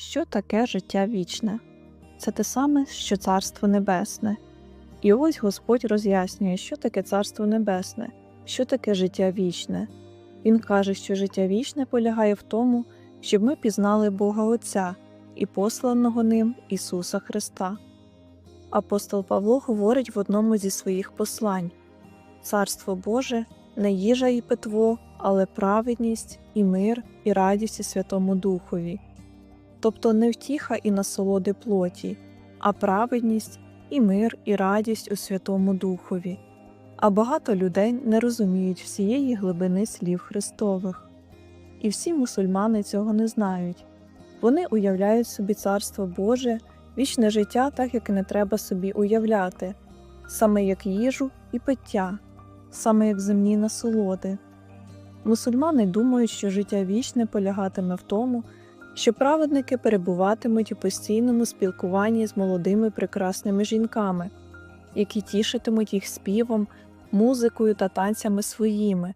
що таке життя вічне. Це те саме, що Царство Небесне. І ось Господь роз'яснює, що таке Царство Небесне, що таке життя вічне. Він каже, що життя вічне полягає в тому, щоб ми пізнали Бога Отця і посланого ним Ісуса Христа. Апостол Павло говорить в одному зі своїх послань Царство Боже не їжа і питво, але праведність і мир, і радість у Святому Духові, тобто не втіха і насолоди плоті, а праведність і мир, і радість у Святому Духові. А багато людей не розуміють всієї глибини слів Христових. І всі мусульмани цього не знають. Вони уявляють собі Царство Боже, вічне життя, так як не треба собі уявляти, саме як їжу і пиття, саме як земні насолоди. Мусульмани думають, що життя вічне полягатиме в тому, що праведники перебуватимуть у постійному спілкуванні з молодими прекрасними жінками, які тішитимуть їх співом, музикою та танцями своїми,